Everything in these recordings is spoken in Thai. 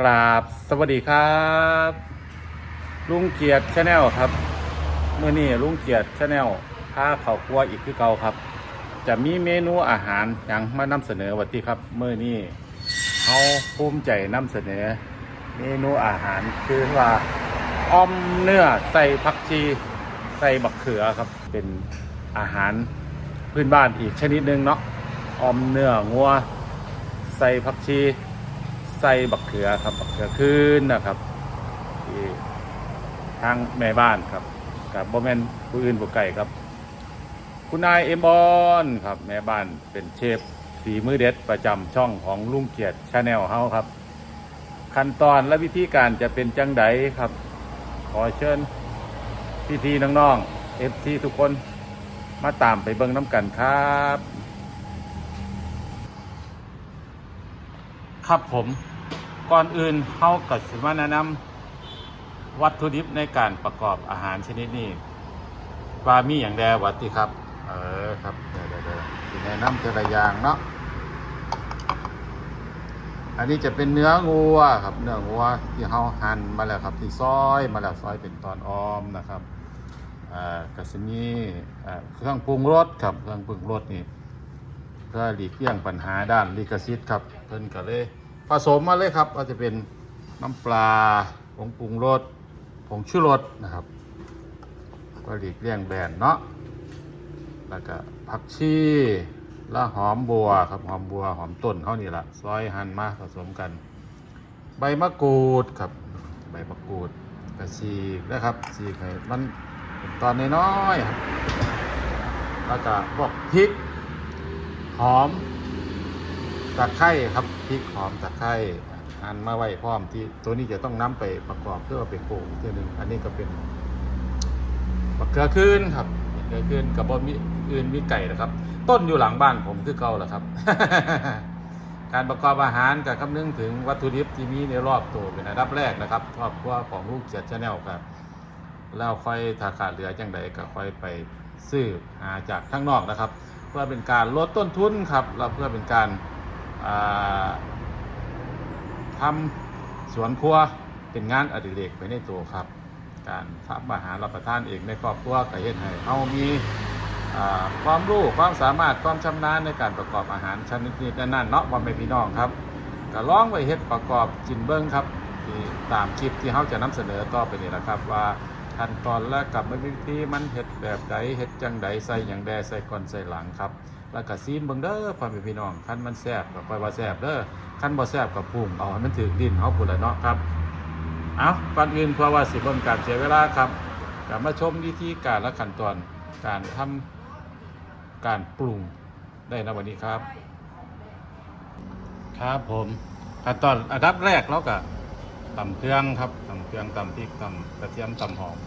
กราบสวัสดีครับ ลุงเกียรติชาแนลครับเมื่อนี้ลุงเกียรติชาแนลพาเขาครัวอีกคือเก่าครับ จะมีเมนูอาหารอย่างมานำเสนอวันที่ครับเมื่อนี้เขาภูมิใจนำเสนอ เมนูอาหารคือว่าอ้อมเนื้อใส่ผักชีใส่บักเขือครับ เป็นอาหารพื้นบ้านอีกชนิดหนึ่งเนาะอ้อมเนื้องัว ใส่ผักชี ใส่บักเขือครับบักเขือคืนนะครับที่ทางแม่บ้านครับกับบ่แม่นผู้อื่นผู้ไก่ครับ คุณนายเอ็มบอนครับแม่บ้านเป็นเชฟฝีมือเด็ดประจำช่องของลุงเกียรติชาแนลเฮาครับ ขั้นตอนและวิธีการจะเป็นจังไดครับ ขอเชิญพี่ๆน้องๆเอฟซีทุกคนมาตามไปเบิ่งน้ำกันครับ ครับผม ก่อนอื่นเขาก็สิมาแนะนำวัตถุดิบในการประกอบอาหารชนิดนี้ว่ามีอย่างแดวัดติครับ เออครับเดี๋ยวเดี๋ยวแนะนำแต่ละอย่างเนาะอันนี้จะเป็นเนื้องัวครับ เนื้องัวที่เขาหั่นมาแล้วครับที่ซอยมาแล้วซอยเป็นตอนออมนะครับกระสมีเครื่องปรุงรสครับเครื่องปรุงรสนี่เพื่อหลีกเลี่ยงปัญหาด้านลิขสิทธิ์ครับเพิ่นก็เลย ผสมมาเลยครับว่าจะเป็นน้ำปลาผงปรุงรสผงชูรสนะครับก็หลีกเลี่ยงแบรนด์เนาะแล้วก็ผักชีและหอมบัวครับหอมบัวหอมต้นเขานี่แหละซอยหั่นมาผสมกัน ใบมะกรูดครับ ใบมะกรูดกระชีกนะครับชีกให้มันตอนน้อยๆครับแล้วก็พวกพริก หอม ตะไคร้ครับพริกหอมตะไคร้หั่นมาไว้พร้อมที่ตัวนี้จะต้องนำไปประกอบเพื่อเอาไปโขลกอีกทีหนึ่งอันนี้ก็เป็นมะเขือคืนครับมะเขือคืนกับบะมีอื่นมีไก่นะครับ ต้นอยู่หลังบ้านผมคือเก่าแหละครับ การประกอบอาหารกับคำนึงถึงวัตถุดิบที่มีในรอบตัวเป็นอันดับแรกนะครับครอบครัวของลูกเจ็ดชาแนลครับแล้วค่อยถ้าขาดเหลือจังใดก็ค่อยไปซื้อหาจากข้างนอกนะครับ เพื่อเป็นการลดต้นทุนครับแล้วเพื่อเป็นการ ทำสวนครัวเป็นงานอดิเรกไปในตัวครับ การทำอาหารรับประทานเองในครอบครัวก็เฮ็ดให้เฮามีความรู้ความสามารถความชำนาญในการประกอบอาหารชนิดนี้นั่นเนาะว่าไม่พี่น้องครับก็ลองไปเฮ็ดประกอบกินเบิ้งครับที่ตามคลิปที่เฮาจะนำเสนอต่อไปนี่แหละครับ ว่าขั้นตอนและกับวิธีมันเฮ็ดแบบใดเฮ็ดจังใดใส่หยังแดใส่ก่อนใส่หลังครับ แล้วก็ซีมเบิ่งเด้อพ่อแม่พี่น้องคันมันแซ่บก็ค่อยว่าแซ่บเด้อคันบ่แซ่บก็ปรุงเอาให้มันถึงดินเฮาพุ่นละเนาะครับเอาก่อนอื่นเพื่อว่าสิเบิ่งการเสียเวลาครับกลับมาชมวิธีการและขั้นตอนการทำการปรุงได้นะวันนี้ครับ ครับผมขั้นตอนอันดับแรกเราก็ตำเครื่องครับตำเครื่องตำพริกตำกระเทียมตำหอม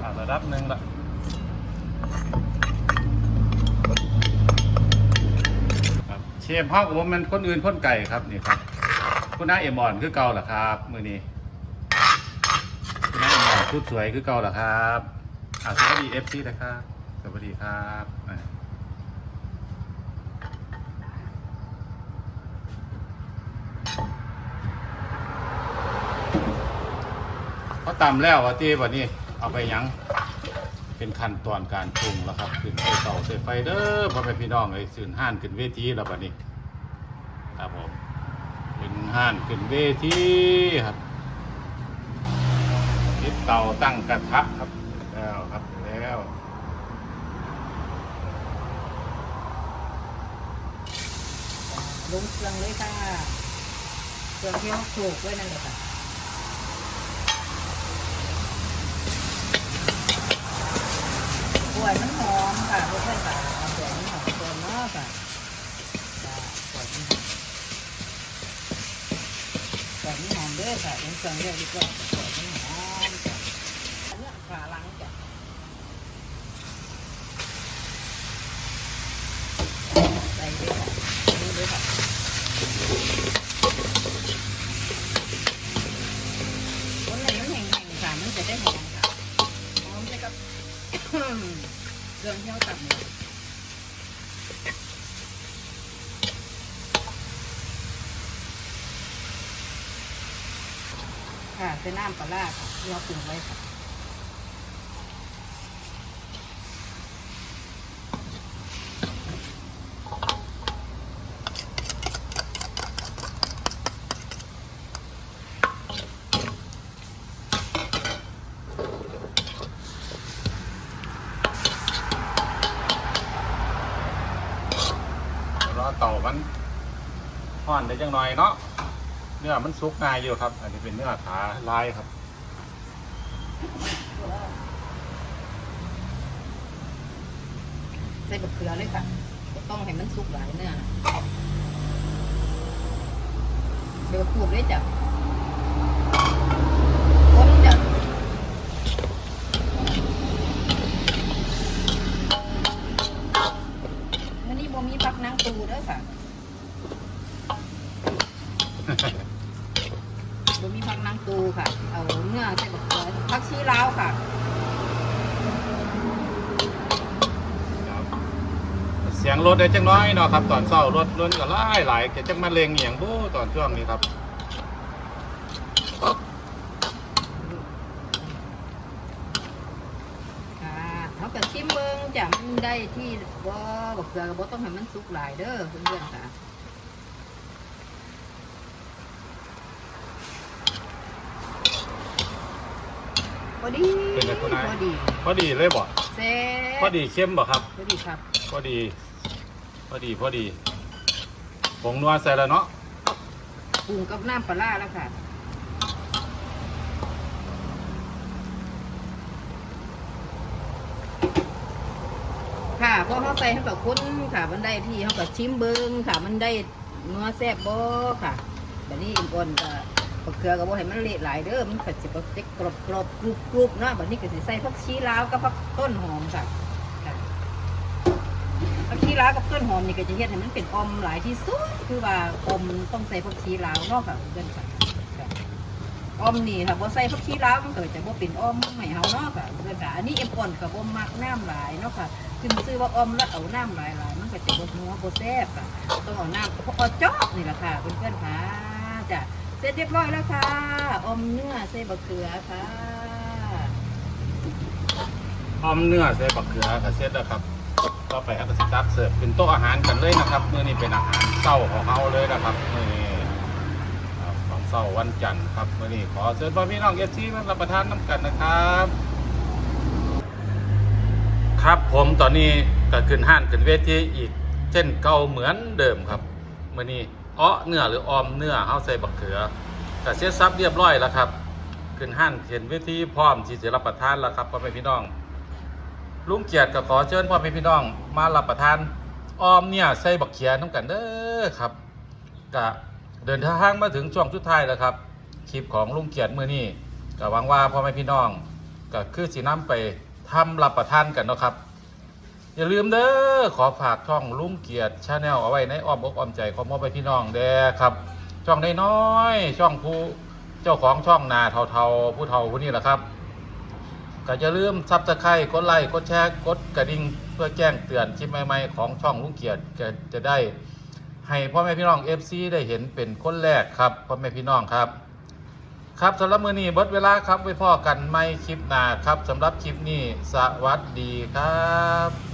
อ่าระดับหนึ่งละครับ เชฟเฮากับผมมันคนอื่นคนไก่ครับนี่ครับ คุณน้าเอ็มบอนคือเก่าเหรอครับ มือนี้คุณน้าเอ็มบอนชุดสวยคือเก่าเหรอครับอ่าสวัสดีเอฟซีนะครับสวัสดีครับเขาตำแล้ววะที่วันนี้เอาไปยัง เป็นขั้นตอนการปรุงแล้วครับขึ้นไปเตาใส่ไฟเด้อพ่อแม่พี่น้องไอ้สื่นห้านขึ้นเวทีแล้วบัดนี้ครับผมเป็นห้านขึ้นเวทีครับติดเตาตั้งกระทะครับแล้วครับแล้วลงเครื่องเลยค่ะเครื่องที่เขาโขลกไว้นั่นเลยค่ะ วยมันหอมค่ะเพื่อนๆค่ะมันหอมตัวเนากค่ะสวยนหอมหอมด้วยค่ะเป็ส่องเยอะดีกว่าสวยมันหอมค่ะเนี่ยขาล้างจ้ะใส่ด้วยค่ะนี่ด้วยค่ะคนไหนมันแห้งๆค่ะมันจะได้แห้งค่ะหอมเลยครับ เครื่องเที่ยวต่ำเลยค่ะเป็นน้ำปลาร้าค่ะที่เราปรุงไว้ค่ะ เต่ามันห่อนได้จังหน่อยเนาะเนื้อมันสุกง่ายอยู่ครับ อันนี้เป็นเนื้อขาลายครับใส่บะเขือเลยค่ะต้องให้มันสุกหลายเนื้อเดี๋ยวขูดเลยจ้ะคนจ้ะวันนี้บ่มีผักนางตู เด้อค่ะบ่มีผักนางตูค่ะ เอาเนื้อใส่บะเขือผักชีลาวค่ะเสียงรถได้จังน้อยเนาะครับ ตอนเศร้ารถล้นก็หลายหลายแกจังมาเลงเหียงบู้ตอนช่วงนี้ครับ ค่ะเขาก็ชิมเบิ้ง จ้ะมันได้ที่บ่บักเกลือก็บ่ต้องให้มันสุกหลายเด้อเพื่อนๆค่ะพอดีเป็นไงคุณนาย พอดีพอดีเลยบ่แซ่บพอดีเข้มบ่ครับ พอดีครับพอดี พอดีพอดีผงนัวใส่แล้วเนาะปรุงกับน้ำปลาร้าแล้วค่ะ ค่ะ พอเขาใส่เขาก็คุ้นค่ะ มันได้ที่เขาก็ชิมเบิ้งค่ะ มันได้เนื้อแซ่บบ่ค่ะแบบนี้อิมก่อนก็บักเกลือก็บ่ให้มันเละหลายเด้อมันก็สิบ่ติดกรอบกรอบกรุบกรุบๆเนาะแบบนี้ก็สิใส่ผักชีลาวกับผักต้นหอมค่ะผักชีลาวกับต้นหอมนี่ก็จะเฮ็ดให้มันเป็นอมหลายที่สุดคือว่าอมต้องใส่ผักชีลาวนาะค่ะเพื่อนค่ะ ออมนี่ค่ะบ่ใส่ผักชีลาวมันก็จะบ่เป็นออมให้เฮาเนาะค่ะเพื่อค่ะอันนี้เอ็มก่อนก็บ่มักน้ำหลายเนาะค่ะขึ้นชื่อว่าออมแล้วเอาน้ำหลายๆมันก็จะบดนัวบดแซ่บค่ะต้องเอาน้ำพอเอาจอกนี่แหละค่ะเพื่อนๆค่ะจ้ะเสร็จเรียบร้อยแล้วค่ะ อมเนื้อใส่บะเขือค่ะออมเนื้อใส่บักเขือกระเซ็ดแล้วครับก็ไปอักษตักเสิร์ฟเป็นโต๊ะอาหารกันเลยนะครับเมื้อนี้เป็นอาหารเช้าของเฮาเลยนะครับมื้อนี้ เช้าวันจันทร์ครับมื้อนี้ขอเชิญพ่อพี่น้องเอฟซีมารับประทานน้ำกันนะครับ ครับผมตอนนี้ก็ขึ้นห้านขึ้นเวทีอีก เช่นเก่าเหมือนเดิมครับมื้อนี้อ้อเนื้อหรือออมเนื้อเฮาใส่บักเขือก็เสร็จสับเรียบร้อยแล้วครับ ขึ้นห้านขึ้นเวทีพร้อมที่จะรับประทานแล้วครับพ่อแม่พี่น้องลุงเกียรติก็ขอเชิญพ่อแม่พี่น้องมารับประทานออมเนี่ยใส่บักเขียน้ำกันเด้อครับก็ เดินทางมาถึงช่วงสุดท้ายแล้วครับ คลิปของลุงเกียรติมื้อนี้ก็หวังว่าพ่อแม่พี่น้องก็คือสินำไปทำรับประทานกันเนาะครับ อย่าลืมเด้อขอฝากช่องลุงเกียรติชาแนลเอาไว้ในอ้อมอกอ้อมใจของพ่อแม่พี่น้องเด้อครับ ช่องน้อยๆช่องผู้เจ้าของช่องนาเทาๆผู้เฒ่าผู้นี้แหละครับก็อย่าลืมซับสไครต์กดไลค์กดแชร์กดกระดิ่งเพื่อแจ้งเตือนคลิปใหม่ๆของช่องลุงเกียรติจะจะได้ ให้พ่อแม่พี่น้อง FC ได้เห็นเป็นคนแรกครับพ่อแม่พี่น้องครับ ครับสำหรับมือนี้เบิดเวลาครับไว้พ่อกันไม่คลิปหน้าครับสำหรับคลิปนี้สวัสดีครับ